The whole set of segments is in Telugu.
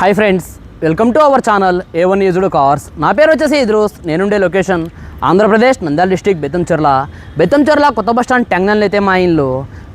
Hi friends welcome to our channel A one used cars నా పేరు వచ్చేసి ఇద్రూస్ నేనుండే లొకేషన్ ఆంధ్రప్రదేశ్ నంద్యాల డిస్టిక్ బెత్తంచెర్ల బెత్తంచెర్ల కొత్త బస్ స్టాండ్ టెంగనల్ అయితే మా ఇల్లు.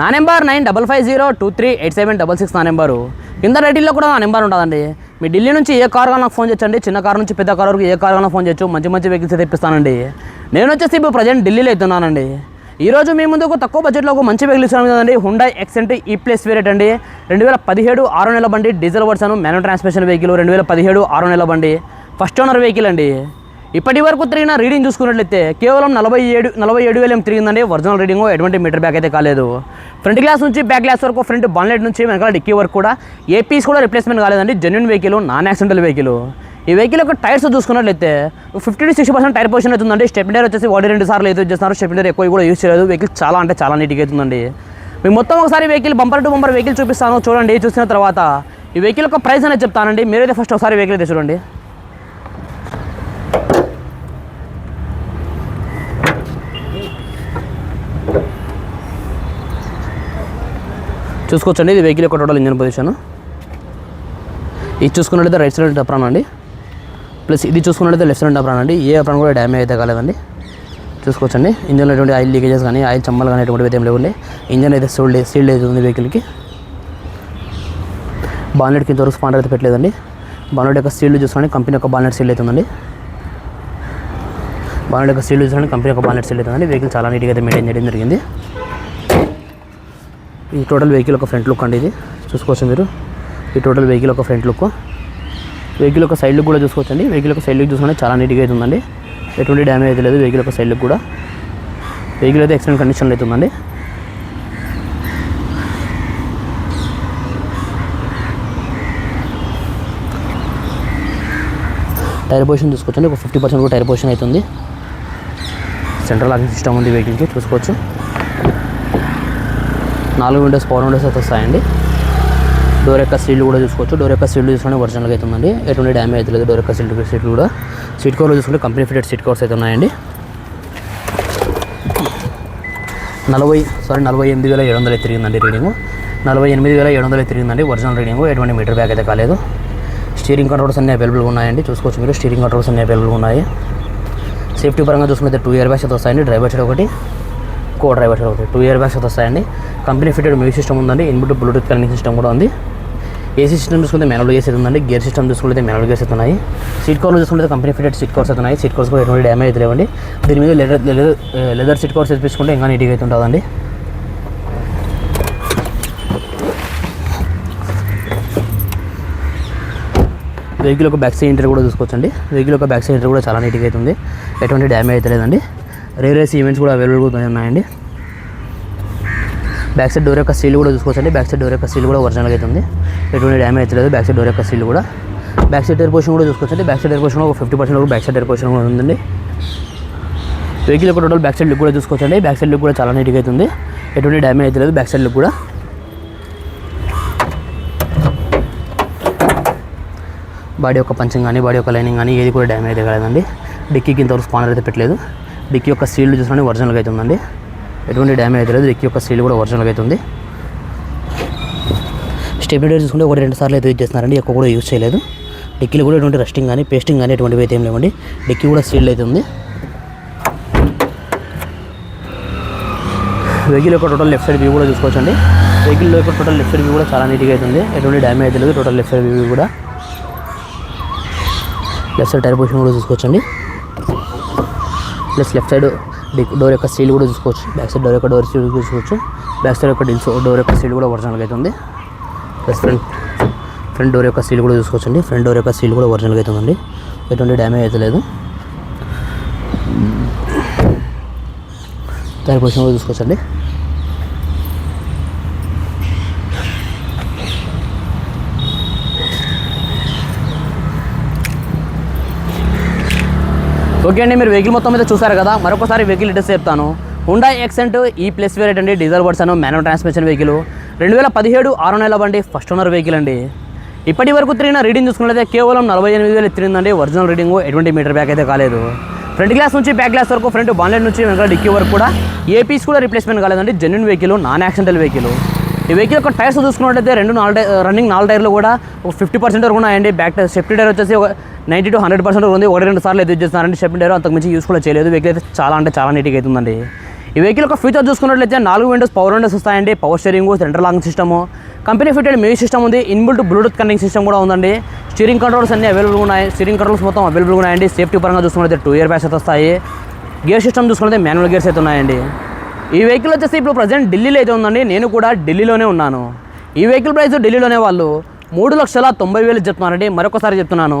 నా number nine double five zero two three eight seven double six నా నెంబరు కింద రైటింగ్లో కూడా నా నెంబర్ ఉంటుందండి మీ ఢిల్లీ నుంచి ఏ కార్ కావాలన్నా ఫోన్ చేయొచ్చండి చిన్న కార్ నుంచి పెద్ద కార్ వరకు ఏ కార్ కావాలన్నా ఫోన్ చేయొచ్చు. మంచి మంచి వెహికల్స్ తెప్పిస్తానండి. నేను వచ్చేసి ఇప్పుడు ప్రజెంట్ ఢిల్లీలో అవుతున్నానండి ఈరోజు మీ ముందు ఒక తక్కువ బడ్జెట్లో ఒక మంచి వెహికల్ ఇస్తాను కదండి. హుండై ఎక్సెంట్ ఈ ప్లేస్ వేరేట్ అండి. రెండు వేల పదిహేడు ఆరు నెల బండి diesel version manual transmission vehicle రెండు వేల పదిహేడు ఆరు నెల బండి. ఫస్ట్ ఓనర్ వెహికల్ అండి. ఇప్పటి వరకు తిరిగిన రీడింగ్ చూసుకున్నట్లయితే కేవలం నలభై ఏడు నలభై ఏడు వేలు ఏం తిరిగిందండి. ఒరిజినల్ రీడింగ్ ఎటువంటి మీటర్ బ్యాక్ అయితే కాలేదు. ఫ్రంట్ గ్లాస్ నుంచి బ్యాక్ గ్లాస్ వరకు ఫ్రంట్ బాన్లెట్ నుంచి వెనకాల డిక్కీ వరకు కూడా ఏ పీస్ కూడా రిప్లేస్మెంట్ కాలేదండి. Genuine vehicle non accidental vehicle ఈ వెహికల్ యొక్క టైర్స్ చూసుకున్నట్లయితే fifty to sixty percent tyre position అవుతుందండి స్టెప్డర్ వచ్చేసి ఒకటి రెండు సార్లు అయితే చేస్తున్నారు. స్టెప్డర్ ఎక్కువ కూడా యూస్ చేయలేదు. వెహికల్ చాలా అంటే చాలా నీట్గా అవుతుందండి. మీకు మొత్తం ఒకసారి vehicle bumper to bumper vehicle చూపిస్తాను. చూడండి చూసిన తర్వాత ఈ వెహికల్ యొక్క ప్రైస్ అనేది చెప్తానండి. మీరైతే ఫస్ట్ ఒకసారి వెహికల్ అయితే చూడండి. చూసుకోవచ్చండి. ఇది వెహికల్ యొక్క టోటల్ ఇంజన్ పొజిషన్ ఇది చూసుకున్నట్లయితే రైట్ సైడ్ అప్రాన్ అండి. ప్లస్ ఇది చూసుకున్నట్లయితే లెఫ్ట్ సైడ్ అప్రాన్ అండి. ఏ అప్రాన్ కూడా డ్యామేజ్ అయితే కాలేదండి. చూసుకోవచ్చండి. ఇంజన్లో ఎటువంటి ఆయిల్ లీకేజెస్ కానీ ఆయిల్ చమ్మలు కానీ ఎటువంటి ఏం లేవుండే. ఇంజన్ అయితే సోల్డ్ సీల్డ్ అయితే ఉంది వెహికల్కి. బాన్లెట్కి ఇంతవరకు స్పాండర్ అయితే పెట్టలేదండి. బాన్లెట్ యొక్క సీల్డ్ చూసుకోండి కంపెనీ యొక్క బాన్లెట్ సీల్ అవుతుందండి బాన్లెట్ యొక్క సీల్డ్ చూసుకోండి కంపెనీ యొక్క బాన్లెట్ సీల్ అవుతుందండి వెహికల్ చాలా నీట్గా అయితే మెయింటైన్ చేయడం జరిగింది. ఈ టోటల్ వెహికల్ ఒక ఫ్రంట్ లుక్ అండి ఇది. చూసుకోవచ్చు మీరు. ఈ టోటల్ వెహికల్ ఒక ఫ్రంట్ లుక్. వెహికల్ యొక్క సైడ్ కూడా కూడా చూసుకోవచ్చండి. వెహికల్ యొక్క సైడ్ చూసుకుంటే చాలా నీట్గా అయితే ఉందండి ఎటువంటి డ్యామేజ్ అయితే లేదు వెహికల్ యొక్క సైడ్ కూడా. వెహికల్ అయితే ఎక్సలెంట్ కండిషన్లో అవుతుందండి టైర్ పొజిషన్ చూసుకోవచ్చండి. ఒక ఫిఫ్టీ పర్సెంట్ కూడా టైర్ పొజిషన్ అవుతుంది. సెంట్రల్ లాకింగ్ సిస్టమ్ ఉంది వెహికల్కి చూసుకోవచ్చు. నాలుగు విండోస్ పవర్ విండోస్ అయితే వస్తాయండి. డోర్ యొక్క సీల్ కూడా చూసుకోవచ్చు. డోర్ యొక్క సీట్లు చూసుకుంటే ఒరిజినల్గా అయితే ఉందండి ఎటువంటి డ్యామేజ్ అయితే లేదు డోర్ యొక్క సీట్లు సీట్లు కూడా. సీట్ కవర్లో చూసుకుంటే కంపెనీ ఫిటెడ్ సీట్ కవర్స్ అయితే ఉన్నాయండి. నలభై సారీ నలభై ఎనిమిది వేల ఏడు వందలు తిరిగిందండి రీడింగ్. నలభై ఎనిమిది వేల ఏడు వందలు తిరిగిందండి. Original reading. ఎటువంటి మీటర్ బ్యాక్ అయితే కాలేదు. స్టీరింగ్ కంట్రోల్స్ అన్ని అవైలబుల్గా ఉన్నాయండి. చూసుకోవచ్చు మీరు. స్టీరింగ్ కంట్రోల్స్ అన్ని అవైలబుల్గా ఉన్నాయి. సేఫ్టీ పరంగా చూసుకుంటే టూ ఇయర్ బ్యాగ్స్ అయితే వస్తాయండి. డ్రైవర్ సైడ్ ఒకటి. కో డ్రైవర్ సైడ్ ఒకటి టూ ఇయర్ బ్యాగ్స్ వస్తాయండి. కంపెనీ ఫిటెడ్ మ్యూజిక్ సిస్టమ్ ఉందండి. ఇన్బుట్ బ్లూటూత్ కనెక్టింగ్ సిస్టమ్ కూడా ఉంది. ఏసీ సిస్టమ్ చూసుకుంటే మెనల్ గేస్ అయితే ఉందండి. గేర్ సిస్టమ్ చూసుకుంటే మాన్యువల్ గేస్ అయితే ఉన్నాయి. సీట్ కవర్లు చూసుకుంటే కంపెనీ ఫిటెడ్ సీట్ కవర్స్ అయితే ఉన్నాయి. సీట్ కవర్స్ కూడా ఎటువంటి డ్యామేజ్ అయితే లేవండి. దీని మీద leather leather leather seat covers తెప్పించుకుంటే ఇంకా నీట్గా అయితే ఉంటుందండి. వెహికల్ ఒక బ్యాక్ సైడ్ ఇంటర్ కూడా చూసుకోవచ్చండి. వెహికల్ ఒక బ్యాక్ సైడ్ ఇంటర్ కూడా చాలా నీట్గా అవుతుంది ఎటువంటి డ్యామేజ్ అయితే లేదండి. రేరేస్ ఈవెంట్స్ కూడా అవైలబుల్గా ఉన్నాయండి. బ్యాక్ సైడ్ డోర్ యొక్క సీల్ కూడా చూసుకోవచ్చండి. బ్యాక్ సైడ్ డోర్ యొక్క సీల్ కూడా ఒరిజినల్గా అయితే ఉంది. ఎటువంటి డ్యామేజ్ అయితే లేదు. బ్యాక్ సైడ్ డోర్ యొక్క సీల్ కూడా. బ్యాక్ సైడ్ ఎయిర్ పోర్షన్ కూడా చూసుకోవచ్చండి. బ్యాక్ సైడ్ ఎయిర్ పోర్షన్ ఒక fifty percent back side air portion కూడా ఉందండి. వెహికల్ యొక్క టోటల్ బ్యాక్ సైడ్ లుక్ కూడా చూసుకోవచ్చండి. బ్యాక్ సైడ్ లుక్ కూడా చాలా నీట్గా అయితే ఉంది. ఎటువంటి డ్యామేజ్ అయితే లేదు. బ్యాక్ సైడ్ లుక్ కూడా. బాడీ యొక్క పంచింగ్ కానీ బాడీ యొక్క లైనింగ్ కానీ ఏది కూడా డ్యామేజ్ అయితే కాలేదండి. డిక్కీకి ఇంతవరకు స్పానర్ అయితే పెట్టలేదు. డిక్కీ యొక్క సీల్ చూసుకుంటే ఒరిజినల్గా అయితే ఉందండి. ఎటువంటి డ్యామేజ్ అయితే లేదు. డిక్కీ యొక్క సీల్ కూడా ఒరిజినల్గా అయితే ఉంది. స్టెబిలైజర్ చూసుకుంటే ఒకటి రెండు సార్లు అయితే యూజ్ చేస్తున్నారండి. ఎక్కువ కూడా యూజ్ చేయలేదు. డిక్కీలు కూడా ఎటువంటి రస్టింగ్ కానీ పేస్టింగ్ కానీ ఎటువంటివి అయితే ఏం లేవండి. డిక్కీ కూడా సీల్ అయితే ఉంది. వెహికల్ యొక్క టోటల్ లెఫ్ట్ సైడ్ వ్యూ కూడా చూసుకోవచ్చండి. వెహికల్ యొక్క టోటల్ లెఫ్ట్ సైడ్ వ్యూ కూడా చాలా నీట్గా అవుతుంది ఎటువంటి డ్యామేజ్ లేదు. టోటల్ లెఫ్ట్ సైడ్ వ్యూ కూడా. లెఫ్ట్ సైడ్ టైర్ పొజిషన్ కూడా చూసుకోవచ్చండి. ప్లస్ లెఫ్ట్ సైడ్ డోర్ యొక్క సీల్ కూడా చూసుకోవచ్చు. బ్యాక్ సైడ్ డోర్ యొక్క డోర్ సీల్ చూసుకోవచ్చు. బ్యాక్ సైడ్ యొక్క డిల్స్ డోర్ యొక్క సీల్ కూడా ఒరిజినల్గా అయితే ఉంది ప్లస్ ఫ్రంట్ ఫ్రంట్ డోర్ యొక్క సీల్ కూడా చూసుకోవచ్చండి. ఫ్రంట్ డోర్ యొక్క సీల్ కూడా ఒరిజినల్గా అయితే ఎటువంటి డ్యామేజ్ అయితే లేదు. దాని పొజిషన్ కూడా చూసుకోవచ్చండి. ఓకే అండి మీరు వెహికల్ మొత్తం మీద చూసారు కదా మరొకసారి వెహికల్ డీటెయిల్స్ చెప్తాను. Hyundai Xcent E plus variant అండి diesel version manual transmission vehicle రెండు వేల పదిహేడు ఆరు నెలల బండి ఫస్ట్ ఓనర్ వెహికల్ అండి. ఇప్పటి వరకు తిరిగిన రీడింగ్ చూసుకున్నట్లయితే కేవలం నలభై ఎనిమిది వేలు తిరిగిందండి ఒరిజినల్ రీడింగ్ ఎటువంటి మీటర్ బ్యాక్ అయితే కాలేదు. ఫ్రంట్ గ్లాస్ నుంచి బ్యాక్ గ్లాస్ వరకు ఫ్రంట్ బాన్లెట్ నుంచి వెనక డిక్కీ వరకు కూడా ఏ పీస్ కూడా రిప్లేస్మెంట్ కాలేదండి genuine vehicle non accidental vehicle ఈ వెహికల్ యొక్క టైర్స్ చూసుకున్నట్లయితే రెండు నాలుగు రన్నింగ్ నాలుగు టైర్లు కూడా ఒక ఫిఫ్టీ పర్సెంట్ వరకు ఉన్నాయండి. బ్యాక్ టైర్ సేఫ్టీ టైర్ వచ్చేసి ఒక నైంటీ టు హండ్రెడ్ పర్సెంట్ ఉంది. ఒకటి రెండు సార్లు ఎదురు చేస్తున్నారంటే సేఫ్టీ అంతకు మించి యూస్ కూడా చేయలేదు. వెహికల్ అయితే చాలా అంటే చాలా నీట్గా అవుతుందండి ఈ వెహికల్ ఒక ఫీచర్ చూసుకున్నట్లయితే నాలుగు విండోస్ పవర్ విండోస్ వస్తాయండి. Power steering centre lock system company fitted music system ఉంది. ఇన్బుల్ట్ బ్లూటూత్ కనెక్టింగ్ సిస్టమ్ కూడా ఉందండి. స్టీరింగ్ కంట్రోల్స్ అన్ని అవైలబుల్ ఉన్నాయి. స్టీరింగ్ కంట్రోల్స్ మొత్తం అవైలబుల్ ఉన్నాయండి. సేఫ్టీ పరంగా చూసుకున్నట్లయితే టూ ఇయర్ బ్యాగ్స్ అయితే వస్తాయి. గేర్ సిస్టమ్ చూసుకుంటే మాన్యువల్ గేర్స్ అయితే ఉన్నాయండి. ఈ వెహికల్ వచ్చేసి ఇప్పుడు ప్రజెంట్ ఢిల్లీలో అయితే ఉందండి. నేను కూడా ఢిల్లీలోనే ఉన్నాను. ఈ వెహికల్ ప్రైస్ ఢిల్లీలోనే వాళ్ళు మూడు లక్షల తొంభై వేలు చెప్తున్నారండి. మరొకసారి చెప్తున్నాను.